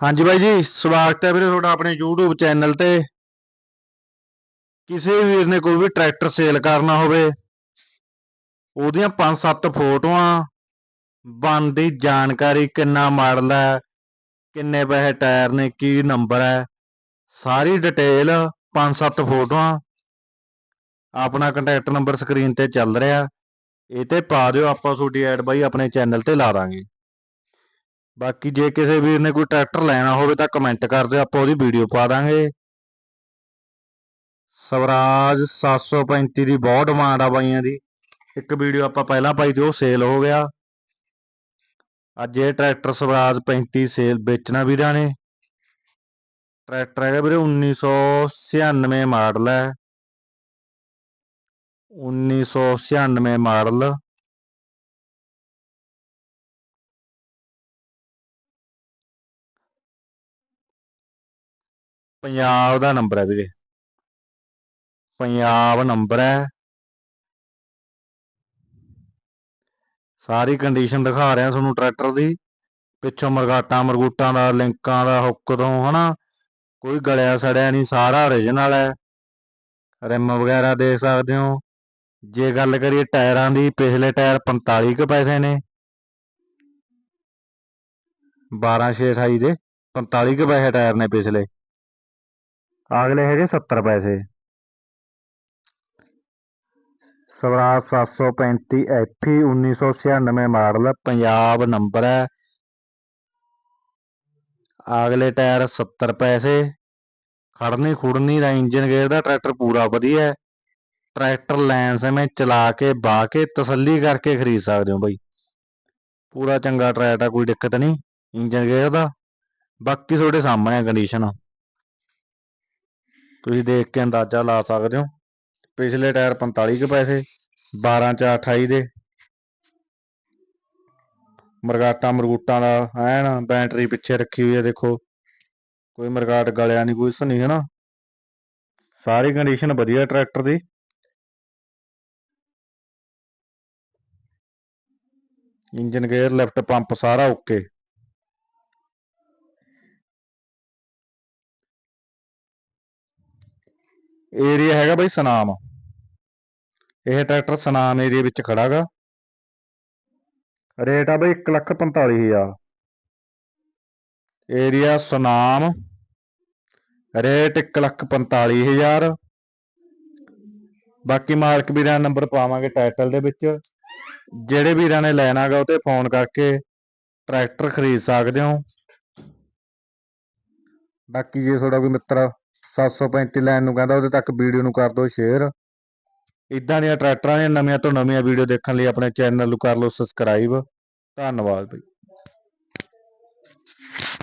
ਹਾਂਜੀ ਬਾਈ ਜੀ, ਸਵਾਗਤ ਹੈ ਵੀਰੇ ਤੁਹਾਡਾ ਆਪਣੇ YouTube ਚੈਨਲ ਤੇ। ਕਿਸੇ ਵੀਰ ਨੇ ਕੋਈ ਵੀ ਟਰੈਕਟਰ ਸੇਲ ਕਰਨਾ ਹੋਵੇ, ਉਹਦੀਆਂ 5-7 ਫੋਟੋਆਂ ਬਣਦੀ ਜਾਣਕਾਰੀ ਕਿੰਨਾ ਮਾਡਲ ਹੈ, ਕਿੰਨੇ ਪੈਸੇ ਟਾਇਰ ਨੇ, ਕੀ ਨੰਬਰ ਹੈ, ਸਾਰੀ ਡਿਟੇਲ 5-7 ਫੋਟੋਆਂ। ਆਪਣਾ ਕੰਟੈਕਟ ਨੰਬਰ ਸਕਰੀਨ ਤੇ ਚੱਲ ਰਿਹਾ। ਇਹ ਤੇ ਪਾ ਦਿਓ, ਆਪਾਂ ਤੁਹਾਡੀ ਐਡ ਬਾਈ ਆਪਣੇ ਚੈਨਲ ਤੇ ਲਾ ਦਾਂਗੇ। ਬਾਕੀ ਜੇ ਕਿਸੇ ਵੀਰ ਨੇ ਕੋਈ ਟਰੈਕਟਰ ਲੈਣਾ ਹੋਵੇ ਤਾਂ ਕਮੈਂਟ ਕਰ ਦਿਓ, ਆਪਾਂ ਉਹਦੀ ਵੀਡੀਓ ਪਾ ਦਾਂਗੇ। ਸਵਰਾਜ 735 ਦੀ ਬਹੁਤ ਡਿਮਾਂਡ ਆ ਬਾਈਆਂ ਦੀ। ਇੱਕ ਵੀਡੀਓ ਆਪਾਂ ਪਹਿਲਾਂ ਪਾਈ ਤੇ ਉਹ ਸੇਲ ਹੋ ਗਿਆ। ਅੱਜ ਇਹ ਟਰੈਕਟਰ ਸਵਰਾਜ 35 ਸੇਲ ਵੇਚਣਾ ਵੀਰਾਂ ਨੇ। ਟਰੈਕਟਰ ਹੈਗਾ ਵੀਰੇ 1996 ਮਾਡਲ ਹੈ। 1996 ਮਾਡਲ। ਪੰਜਾਬ ਦਾ ਨੰਬਰ ਹੈ ਵੀਰੇ। ਪੰਜਾਬ ਨੰਬਰ ਹੈ। ਸਾਰੀ ਕੰਡੀਸ਼ਨ ਦਿਖਾ ਰਿਹਾ ਤੁਹਾਨੂੰ ਟਰੈਕਟਰ ਦੀ। ਪਿੱਛੋਂ ਮਰਗਾਟਾਂ, ਮਰਗੂਟਾਂ ਦਾ, ਲਿੰਕਾਂ ਦਾ ਹੁੱਕ ਤੋਂ, ਹਨਾ। ਕੋਈ ਗਲਿਆ ਸੜਿਆ ਨਹੀਂ, ਸਾਰਾ ਓਰੀਜਨਲ ਹੈ। ਰਿਮ ਵਗੈਰਾ ਦੇਖ ਸਕਦੇ ਹੋ। ਜੇ ਗੱਲ ਕਰੀਏ ਟਾਇਰਾਂ ਦੀ, ਪਿਛਲੇ ਟਾਇਰ 45 ਕੁ ਪੈਸੇ ਨੇ। 12 6 28 ਦੇ 45 ਕੁ ਪੈਸੇ ਟਾਇਰ ਨੇ ਪਿਛਲੇ। ਅਗਲੇ ਹੈਗੇ 70 ਪੈਸੇ। ਸਵਰਾਜ 735 ਐਫੀ 1996 ਮਾਡਲ, ਪੰਜਾਬ ਨੰਬਰ ਹੈ। ਅਗਲੇ ਟਾਇਰ 70 ਪੈਸੇ। ਖੜਨੀ ਖੁੜਨੀ ਦਾ ਇੰਜਨ ਗੇਅਰ ਦਾ ਟਰੈਕਟਰ ਪੂਰਾ ਵਧੀਆ ਹੈ। ਟਰੈਕਟਰ ਲੈਣ ਸਮੇਂ ਚਲਾ ਕੇ, ਬਾ ਕੇ, ਤਸੱਲੀ ਕਰਕੇ ਖਰੀਦ ਸਕਦੇ ਹੋ ਬਾਈ। ਪੂਰਾ ਚੰਗਾ ਟਰੈਕਟਰ ਕੋਈ ਦਿੱਕਤ ਨਹੀਂ ਇੰਜਨ ਗੇਅਰ ਦਾ। ਬਾਕੀ ਤੁਹਾਡੇ ਸਾਹਮਣੇ ਕੰਡੀਸ਼ਨ ਤੁਸੀਂ ਦੇਖ ਕੇ ਅੰਦਾਜ਼ਾ ਲਾ ਸਕਦੇ ਹੋ। ਪਿਛਲੇ ਟਾਇਰ 45 ਕੁ ਪੈਸੇ 12 ਚ 28 ਦੇ। ਮਰਗਾਟਾਂ ਮਰਗੂਟਾਂ ਦਾ ਐਨ ਬੈਟਰੀ ਪਿੱਛੇ ਰੱਖੀ ਹੋਈ ਹੈ ਦੇਖੋ। ਕੋਈ ਮਰਗਾਟ ਗਲਿਆ ਨਹੀਂ ਕੁਛ ਨਹੀਂ ਹੈ ਨਾ ਸਾਰੀ ਕੰਡੀਸ਼ਨ ਵਧੀਆ ਟਰੈਕਟਰ ਦੀ। ਇੰਜਨ ਗੇਅਰ ਲਿਫਟ ਪੰਪ ਸਾਰਾ ਓਕੇ ਏਰੀਆ ਹੈਗਾ ਬਈ ਸਨਾਮ। ਇਹ ਟਰੈਕਟਰ ਸਨਾਮ ਏਰੀਆ ਵਿੱਚ ਖੜਾਗਾ ਰੇਟ ਆ ਬਈ 145000 ਏਰੀਆ ਸਨਾਮ। ਰੇਟ 145000 ਬਾਕੀ ਮਾਲਕ ਵੀਰਾਂ ਦਾ ਨੰਬਰ ਪਾਵਾਂਗੇ ਟਾਈਟਲ ਦੇ ਵਿੱਚ। ਜਿਹੜੇ ਵੀਰਾਂ ਨੇ ਲੈਣਾਗਾ ਉਹ ਤੇ ਫੋਨ ਕਰਕੇ ਟਰੈਕਟਰ ਖਰੀਦ ਸਕਦੇ ਹੋ। ਬਾਕੀ ਜੇ ਤੁਹਾਡਾ ਕੋਈ ਮਿੱਤਰ 735 ਲੈਣ ਨੂੰ ਕਹਿੰਦਾ, ਉਹਦੇ ਤੱਕ ਵੀਡੀਓ ਨੂੰ ਕਰ ਦਿਓ ਸ਼ੇਅਰ ਇਦਾਂ ਦੀਆਂ ਟਰੈਕਟਰਾਂ ਦੀਆਂ ਨਵੀਆਂ ਤੋਂ ਨਵੀਆਂ ਵੀਡੀਓ ਦੇਖਣ ਲਈ ਆਪਣੇ ਚੈਨਲ ਨੂੰ ਕਰ ਲਓ ਸਬਸਕ੍ਰਾਈਬ ਧੰਨਵਾਦ ਬਈ।